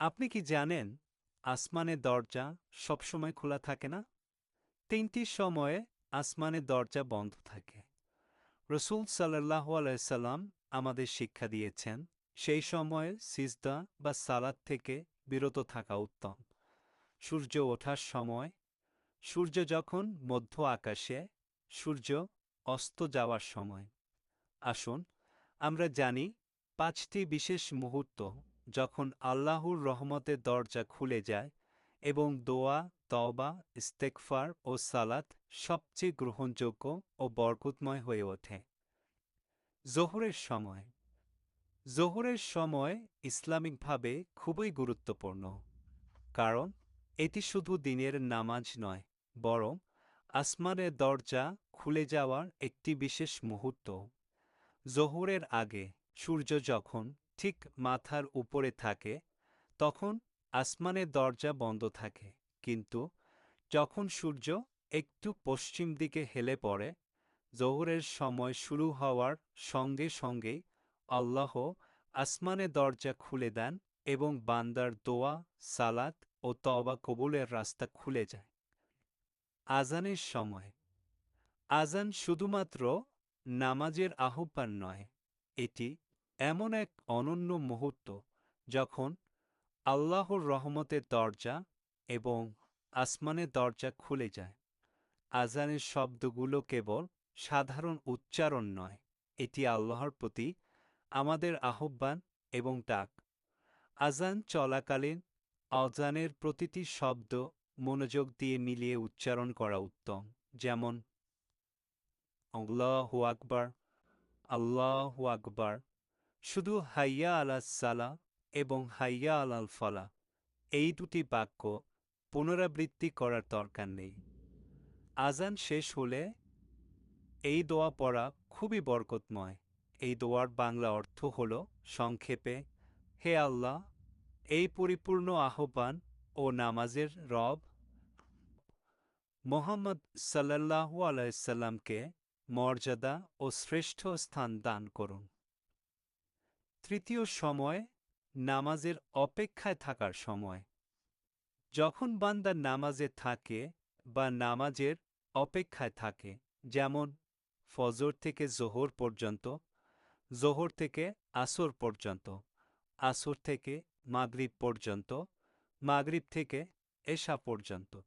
আপনি কি জানেন আসমানের দরজা সবসময় খোলা থাকে না? তিনটি সময়ে আসমানের দরজা বন্ধ থাকে। রসুল সাল্লাহ আলাইসাল্লাম আমাদের শিক্ষা দিয়েছেন, সেই সময়ে সিজদা বা সালাদ থেকে বিরত থাকা উত্তম। সূর্য ওঠার সময়, সূর্য যখন মধ্য আকাশে, সূর্য অস্ত যাওয়ার সময়। আসুন আমরা জানি পাঁচটি বিশেষ মুহূর্ত যখন আল্লাহর রহমতের দরজা খুলে যায় এবং দোয়া, তওবা ইস্তেকফার ও সালাত সবচেয়ে গ্রহণযোগ্য ও বরকতময় হয়ে ওঠে। জোহরের সময়। জোহরের সময় ইসলামিকভাবে খুবই গুরুত্বপূর্ণ, কারণ এটি শুধু দিনের নামাজ নয়, বরং আসমানের দরজা খুলে যাওয়ার একটি বিশেষ মুহূর্ত। জোহরের আগে সূর্য যখন ঠিক মাথার উপরে থাকে, তখন আসমানের দরজা বন্ধ থাকে। কিন্তু যখন সূর্য একটু পশ্চিম দিকে হেলে পড়ে, জোহরের সময় শুরু হওয়ার সঙ্গে সঙ্গেই আল্লাহ আসমানের দরজা খুলে দেন এবং বান্দার দোয়া, সালাত ও তবা কবুলের রাস্তা খুলে যায়। আজানের সময়। আজান শুধুমাত্র নামাজের আহ্বান নয়, এটি এমন এক অনন্য মুহূর্ত যখন আল্লাহর রহমতের দরজা এবং আসমানের দরজা খুলে যায়। আজানের শব্দগুলো কেবল সাধারণ উচ্চারণ নয়, এটি আল্লাহর প্রতি আমাদের আহ্বান এবং ডাক। আজান চলাকালীন অজানের প্রতিটি শব্দ মনোযোগ দিয়ে মিলিয়ে উচ্চারণ করা উত্তম, যেমন, আল্লাহু আকবার, আল্লাহ আকবার। শুধু হাইয়া আলা সালা এবং হাইয়া আলাল ফলা, এই দুটি বাক্য পুনরাবৃত্তি করার দরকার নেই। আজান শেষ হলে এই দোয়া পড়া খুবই বরকতময়। এই দোয়ার বাংলা অর্থ হল সংক্ষেপে, হে আল্লাহ, এই পরিপূর্ণ আহ্বান ও নামাজের রব মোহাম্মদ সাল্লাহু আলাইসাল্লামকে মর্যাদা ও শ্রেষ্ঠ স্থান দান করুন। তৃতীয় সময় নামাজের অপেক্ষায় থাকার সময়। যখন বান্দা নামাজে থাকে বা নামাজের অপেক্ষায় থাকে, যেমন ফজর থেকে জোহর পর্যন্ত, জোহর থেকে আসর পর্যন্ত, আসর থেকে মাগরিব পর্যন্ত, মাগরিব থেকে এশা পর্যন্ত।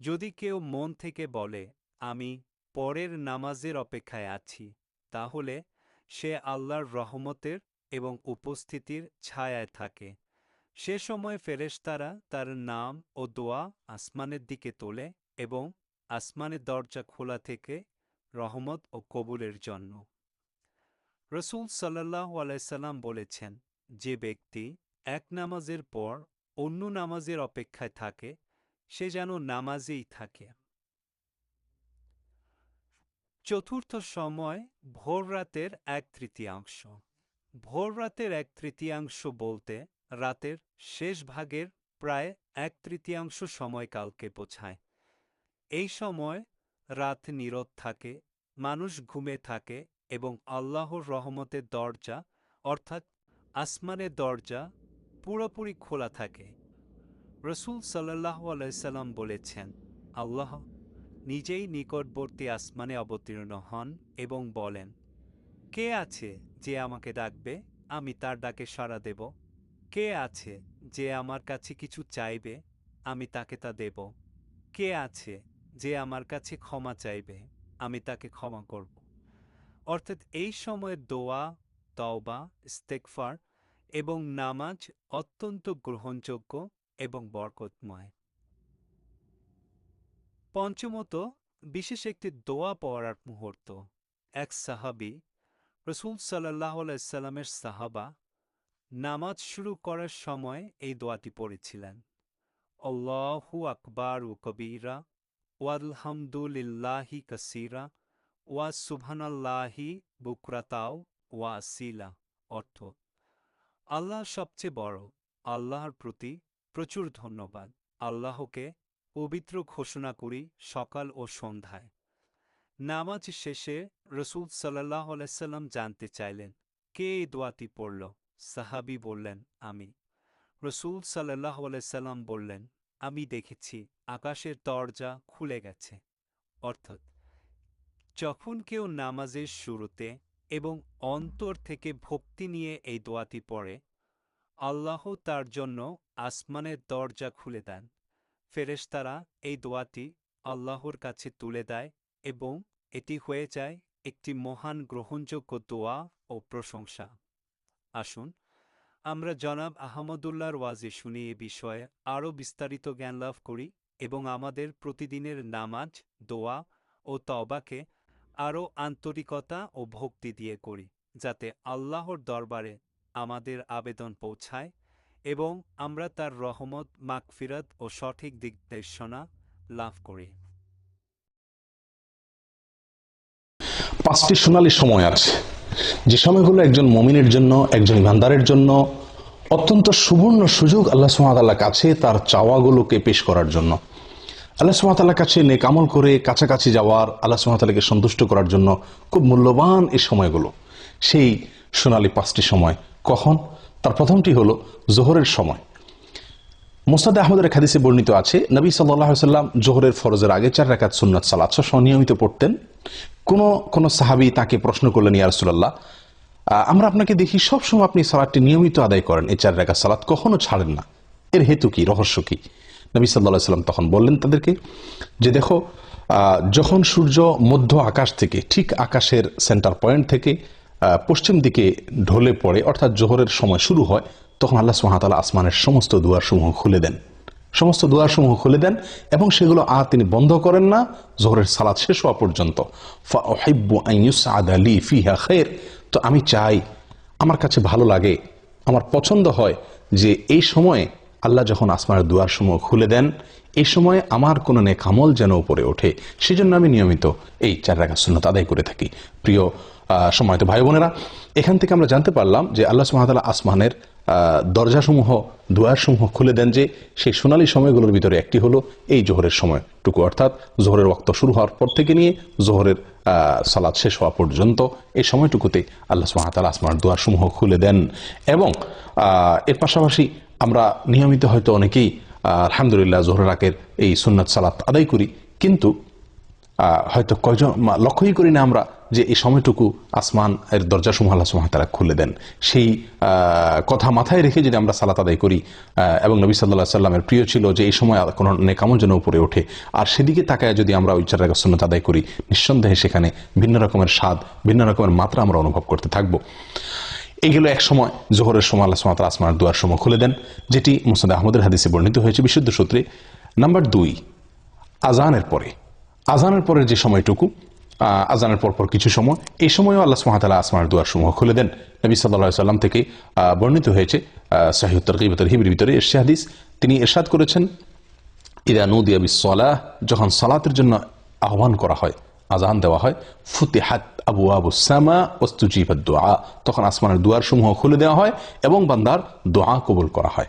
যদি কেউ মন থেকে বলে, আমি পরের নামাজের অপেক্ষায় আছি, তাহলে সে আল্লাহর রহমতের এবং উপস্থিতির ছায়ায় থাকে। সে সময় ফেরেশতারা তার নাম ও দোয়া আসমানের দিকে তোলে এবং আসমানের দরজা খোলা থেকে রহমত ও কবুলের জন্য। রসুল সাল্লাহ আলাইসাল্লাম বলেছেন, যে ব্যক্তি এক নামাজের পর অন্য নামাজের অপেক্ষায় থাকে, সে যেন নামাজেই থাকে। চতুর্থ সময় ভোর রাতের এক তৃতীয়াংশ। ভোর রাতের এক তৃতীয়াংশ বলতে রাতের শেষ ভাগের প্রায় এক তৃতীয়াংশ সময়কালকে বোঝায় এই সময় রাত নীরব থাকে, মানুষ ঘুমে থাকে এবং আল্লাহর রহমতের দরজা, অর্থাৎ আসমানের দরজা, পুরোপুরি খোলা থাকে। রসুল সাল্লাহ আলাইসাল্লাম বলেছেন, আল্লাহ নিজেই নিকটবর্তী আসমানে অবতীর্ণ হন এবং বলেন কে আছে যে আমাকে ডাকবে? আমি তার ডাকে সাড়া দেব। কে আছে যে আমার কাছে কিছু চাইবে? আমি তাকে তা দেব। কে আছে যে আমার কাছে ক্ষমা চাইবে? আমি তাকে ক্ষমা করব। অর্থাৎ এই সময়ের দোয়া, তওবা ইস্তেকফার এবং নামাজ অত্যন্ত গ্রহণযোগ্য এবং বরকতময়। পঞ্চমত, বিশেষ একটি দোয়া পড়ার মুহূর্ত। এক সাহাবি রসুল সাল্লাহ আলাইসাল্লামের সাহাবা নামাজ শুরু করার সময় এই দোয়াটি পড়েছিলেন। অল্লাহু আকবার ও কবিরা, ওয়ালহামদুলিল্লাহি কাসিরা, ওয়া সুবহানাল্লাহি বুকরাতাও, ওয়া আসিলা অর্থ, আল্লাহ সবচেয়ে বড়, আল্লাহর প্রতি প্রচুর ধন্যবাদ। আল্লাহকে পবিত্র ঘোষণা করি সকাল ও সন্ধ্যায়। নামাজ শেষে রসুল সাল্লাহ আলাইসাল্লাম জানতে চাইলেন, কে এই দোয়াটি পড়ল? সাহাবি বললেন, আমি। রসুল সাল্লাহ সাল্লাম বললেন, আমি দেখেছি, আকাশের দরজা খুলে গেছে। অর্থাৎ, যখন কেউ নামাজের শুরুতে এবং অন্তর থেকে ভক্তি নিয়ে এই দোয়াটি পড়ে, আল্লাহ তার জন্য আসমানের দরজা খুলে দেন। ফেরেশতারা এই দোয়াটি আল্লাহর কাছে তুলে দেয় এবং এটি হয়ে যায় একটি মহান গ্রহণযোগ্য দোয়া ও প্রশংসা। আসুন, আমরা জনাব আহমদুল্লাহর ওয়াজে শুনি এ বিষয়ে আরও বিস্তারিত জ্ঞান লাভ করি এবং আমাদের প্রতিদিনের নামাজ, দোয়া ও তবাকে আরও আন্তরিকতা ও ভক্তি দিয়ে করি, যাতে আল্লাহর দরবারে আমাদের আবেদন পৌঁছায় এবং আমরা তার রহমত, মাগফিরাত ও সঠিক দিকনির্দেশনা লাভ করি। পাঁচটি সোনালী সময় আছে। যে সময়গুলো একজন মমিনের জন্য, একজন ইমানদারের জন্য অত্যন্ত সুবর্ণ সুযোগ আল্লাহ সুমাতাল্লাহ কাছে তার চাওয়াগুলোকে পেশ করার জন্য। আল্লাহ সুমাতাল্লাহ কাছে নেক আমল করে কাছাকাছি যাওয়ার আল্লাহ সুমাতাল্লাহকে সন্তুষ্ট করার জন্য খুব মূল্যবান এই সময়গুলো। সেই সোনালি পাঁচটি সময় কখন? তার প্রথমটি হলো জোহরের সময়। মোসাদ আহমদের হাদিসে বর্ণিত আছে, নবী সাল্লাহ সাল্লাম জোহরের ফরজের আগে চার রাকাত সুন্নাত সালাত সহ নিয়মিত পড়তেন। কোন কোন সাহাবি তাকে প্রশ্ন করলেন ইয়া রাসূলুল্লাহ আহ, আমরা আপনাকে দেখি সবসময় আপনি সালাদটি নিয়মিত আদায় করেন এই চার রাকাত সালাত কখনো ছাড়েন না। এর হেতু কি রহস্য কি? নবী সাল্লাহ সাল্লাম তখন বললেন তাদেরকে যে দেখো যখন সূর্য মধ্য আকাশ থেকে ঠিক আকাশের সেন্টার পয়েন্ট থেকে পশ্চিম দিকে ঢলে পড়ে অর্থাৎ জোহরের সময় শুরু হয় তখন আল্লাহ সুহাতালা আসমানের সমস্ত দুয়ারসমূহ খুলে দেন। সমস্ত দুয়ারসমূহ খুলে দেন এবং সেগুলো আর তিনি বন্ধ করেন না। জোহরের সালাদ শেষ হওয়া পর্যন্ত। খায়র তো আমি চাই, আমার কাছে ভালো লাগে, আমার পছন্দ হয় যে এই সময়ে আল্লাহ যখন আসমানের দুয়ারসমূহ খুলে দেন, এই সময়ে আমার কোনো নেক আমল যেন উপরে ওঠে। সেজন্য আমি নিয়মিত এই চার রাখা সুন্নত আদায় করে থাকি। প্রিয় সময়ত ভাই বোনেরা, এখান থেকে আমরা জানতে পারলাম যে আল্লাহ সুহামতাল্লাহ আসমানের দরজাসমূহ, দুয়ারসমূহ খুলে দেন যে সেই সোনালী সময়গুলোর ভিতরে একটি হলো এই জোহরের সময়টুকু। অর্থাৎ জোহরের ওক্ত শুরু হওয়ার পর থেকে নিয়ে জোহরের সালাদ শেষ হওয়া পর্যন্ত এই সময়টুকুতে আল্লাহ সুহামতাল্লাহ আসমার দুয়ারসমূহ খুলে দেন এবং এর পাশাপাশি আমরা নিয়মিত হয়তো অনেকেই আলহামদুলিল্লাহ জোহরের রাকের এই সুন্নত সালাত আদায় করি। কিন্তু হয়তো কয়জন লক্ষ্যই করি না আমরা যে এই সময়টুকু আসমান এর দরজা সমূহ আল্লাহ সুমাহ তারা খুলে দেন। সেই কথা মাথায় রেখে যদি আমরা সালাত আদায় করি এবং নবী সাল্লাহ সাল্লামের প্রিয় ছিল যে এই সময় কোনো নেকামল যেন উপরে ওঠে। আর সেদিকে তাকায় যদি আমরা ওই চার সুন্নত আদায় করি, নিঃসন্দেহে সেখানে ভিন্ন রকমের স্বাদ, ভিন্ন রকমের মাত্রা আমরা অনুভব করতে থাকব। এইগুলো এক সময়, জোহরের সময় আল্লাহ সুমাত আসমার দুয়ার সময় খুলে দেন, যেটি মুসাদ আহমদের হাদিসে বর্ণিত হয়েছে বিশুদ্ধ সূত্রে। নাম্বার দুই আজানের পরে। আজানের পরের যে সময়টুকু আজানের পর পর কিছু সময়। এই সময়ও আল্লাহ সুমাতালা আসমার দুয়ার সমূহ খুলে দেন। নবী সাল্লাহ সাল্লাম থেকে বর্ণিত হয়েছে সাহিউত্তর হিবির ভিতরে এরশে তিনি এরশাদ করেছেন, ইদা নুদিয়া বিসলাহ যখন সালাতের জন্য আহ্বান করা হয়, আজান দেওয়া হয়, ফুতিহাত আবু আবু সামা ওস্তুজিবাদ দোয়া তখন আসমানের দুয়ার সমূহ খুলে দেওয়া হয় এবং বান্দার দোয়া কবুল করা হয়।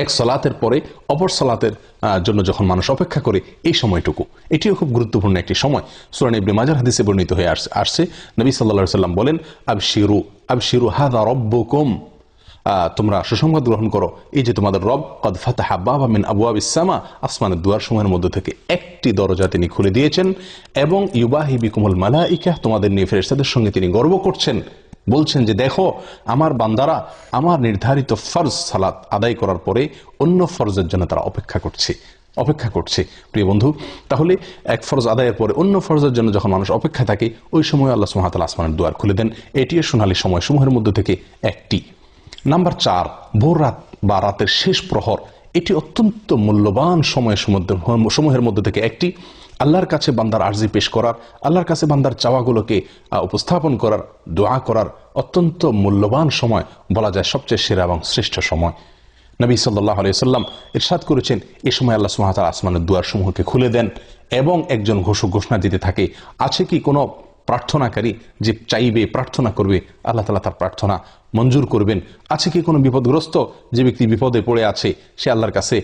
এক সলাতের পরে অপর সলাতের জন্য যখন মানুষ অপেক্ষা করে এই সময়টুকু, এটিও খুব গুরুত্বপূর্ণ একটি সময়। সুরান ইবনে মাজার হাদিসে বর্ণিত হয়ে আস- আসছে, নবী সাল্লা সাল্লাম বলেন আব শিরু আব শিরু হাদা রব্বকুম। তোমরা সুসংবাদ গ্রহণ করো, এই যে তোমাদের রব, কদ ফাতাহা বাবা মিন আবু আবিসামা আসমানের দুয়ার সময়ের মধ্যে থেকে একটি দরজা তিনি খুলে দিয়েছেন এবং ইউবাহি বিকুমল মালা মালাইকা, তোমাদের নিয়ে ফেরেশতাদের সঙ্গে তিনি গর্ব করছেন। বলছেন যে, দেখো, আমার বান্দারা আমার নির্ধারিত ফরজ সালাত আদায় করার পরে অন্য ফরজের জন্য তারা অপেক্ষা করছে অপেক্ষা করছে। প্রিয় বন্ধু, তাহলে এক ফরজ আদায়ের পরে অন্য ফরজের জন্য যখন মানুষ অপেক্ষা থাকে, ওই সময় আল্লাহ সুহাতাল আসমানের দুয়ার খুলে দেন। এটিও সোনালী সময় সমূহের মধ্যে থেকে একটি। নাম্বার চার, ভোর রাত বা রাতের শেষ প্রহর, এটি অত্যন্ত মূল্যবান মধ্যে সমূহের মধ্যে থেকে একটি। আল্লাহর কাছে বান্দার আর্জি পেশ করার, আল্লাহর কাছে বান্দার চাওয়াগুলোকে উপস্থাপন করার, দোয়া করার অত্যন্ত মূল্যবান সময় বলা যায় সবচেয়ে সেরা এবং শ্রেষ্ঠ সময়। নবী সাল্লাহ আলিয়াল্লাম ইরশাদ করেছেন, এ সময় আল্লাহ সুহাতাল আসমানের দুয়ার সমূহকে খুলে দেন এবং একজন ঘোষক ঘোষণা দিতে থাকে, আছে কি কোনো প্রার্থনাকারী যে চাইবে, প্রার্থনা করবে, আল্লাহ তালা তার প্রার্থনা মঞ্জুর করবেন। আছে কি কোনো বিপদগ্রস্ত? যে ব্যক্তি বিপদে পড়ে আছে সে আল্লাহর কাছে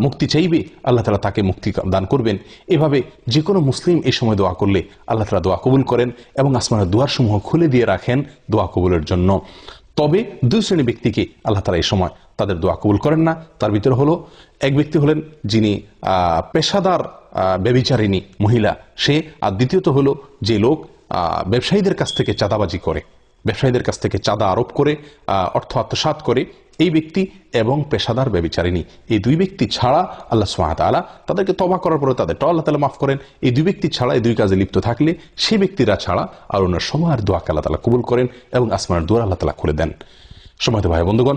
মুক্তি চাইবে আল্লাহ তালা তাকে মুক্তি দান করবেন। এভাবে যে কোনো মুসলিম এই সময় দোয়া করলে আল্লাহ তালা দোয়া কবুল করেন এবং আসমানের দুয়ারসমূহ খুলে দিয়ে রাখেন দোয়া কবুলের জন্য। তবে দুই শ্রেণি ব্যক্তিকে আল্লাহ তালা এই সময় তাদের দোয়া কবুল করেন না। তার ভিতরে হলো এক ব্যক্তি হলেন যিনি পেশাদার আহ, ব্যভিচারিণী মহিলা সে। আর দ্বিতীয়ত হলো যে লোক ব্যবসায়ীদের কাছ থেকে চাঁদাবাজি করে। ব্যবসায়ীদের কাছ থেকে চাঁদা আরোপ করে অর্থ আত্মসাত করে এই ব্যক্তি এবং পেশাদার ব্যবিচারিণী। এই দুই ব্যক্তি ছাড়া আল্লাহ সুমাত আলা তাদেরকে তবা করার পরে তাদের আল্লাহ তালা মাফ করেন। এই দুই ব্যক্তি ছাড়া, এই দুই কাজে লিপ্ত থাকলে সেই ব্যক্তিরা ছাড়া আর অন্য সময়ের দোয়াকে আল্লাহ তালা কবুল করেন এবং আসমানের দোয়ার আল্লাহ তালা খুলে দেন। সময় ভাই বন্ধুগণ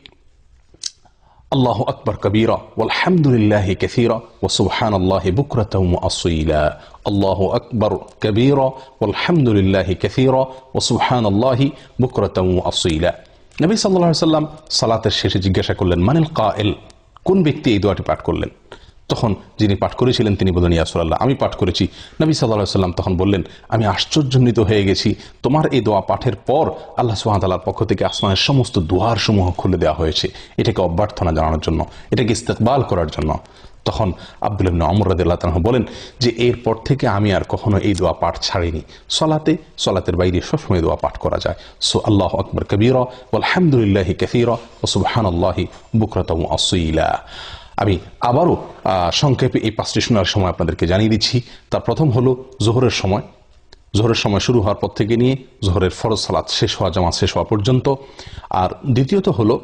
الله أكبر كبيرا والحمد لله كثيرا وسبحان الله بكرة وأصيلا الله أكبر كبيرا والحمد لله كثيرا وسبحان الله بكرة وأصيلا নবী সাল্লাহ সাল্লাম সালাতের শেষে জিজ্ঞাসা করলেন মানিল কায়েল কোন ব্যক্তি এই দোয়াটি পাঠ করলেন তখন যিনি পাঠ করেছিলেন তিনি বললেন ইয়াসুল্লাহ আমি পাঠ করেছি। নবী সাল্লাহ সাল্লাম তখন বললেন, আমি আশ্চর্যান্বিত হয়ে গেছি। তোমার এই দোয়া পাঠের পর আল্লাহ সুহাতালার পক্ষ থেকে আসমানের সমস্ত দুয়ার সমূহ খুলে দেওয়া হয়েছে। এটাকে অভ্যর্থনা জানানোর জন্য, এটাকে ইস্তেকবাল করার জন্য। তখন আব্দুল অমর রাদিল্লাহ তাআলা বলেন যে, এরপর থেকে আমি আর কখনো এই দোয়া পাঠ ছাড়িনি। সলাতে, সলাতের বাইরে সবসময় দোয়া পাঠ করা যায়। সো আল্লাহ আকবর, কবির আলহামদুলিল্লাহ কফির ও সুবহান আল্লাহি বুকরতম আসইলা আমি আবারও সংক্ষেপে এই পাঁচটি শোনার সময় আপনাদেরকে জানিয়ে দিচ্ছি। তার প্রথম হলো জোহরের সময়। জোহরের সময় শুরু হওয়ার পর থেকে নিয়ে জোহরের ফরজ সালাত শেষ হওয়া, জামাত শেষ হওয়া পর্যন্ত। আর দ্বিতীয়ত হলো,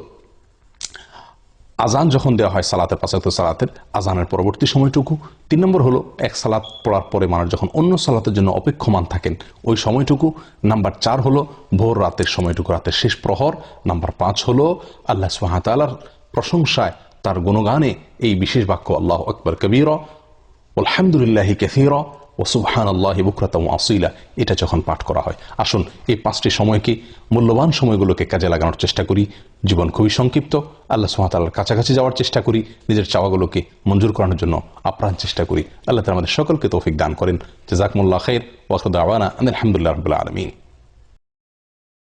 আজান যখন দেওয়া হয় সালাতের পাঁচাত্তর সালাতের, আজানের পরবর্তী সময়টুকু। তিন নম্বর হলো, এক সালাত পড়ার পরে মানুষ যখন অন্য সালাতের জন্য অপেক্ষমান থাকেন, ওই সময়টুকু। নাম্বার চার হলো, ভোর রাতের সময়টুকু, রাতের শেষ প্রহর। নাম্বার পাঁচ হলো, আল্লাহ সুহাতালার প্রশংসায় তার গুণগানে এই বিশেষ বাক্য, আল্লাহ আকবর কবির আলহামদুলিল্লাহ কেসির ও সুবহান আল্লাহ বুকরাতম আসিলা। এটা যখন পাঠ করা হয়, আসুন এই পাঁচটি সময়কে, মূল্যবান সময়গুলোকে কাজে লাগানোর চেষ্টা করি। জীবন খুবই সংক্ষিপ্ত, আল্লাহ সুহাতাল্লার কাছাকাছি যাওয়ার চেষ্টা করি, নিজের চাওয়াগুলোকে মঞ্জুর করানোর জন্য আপ্রাণ চেষ্টা করি। আল্লাহ তালা আমাদের সকলকে তৌফিক দান করেন। জাজাকমুল্লাহ খের ওয়াসুদ আওয়ানা আলহামদুলিল্লাহ রবিল্লা আলমিন।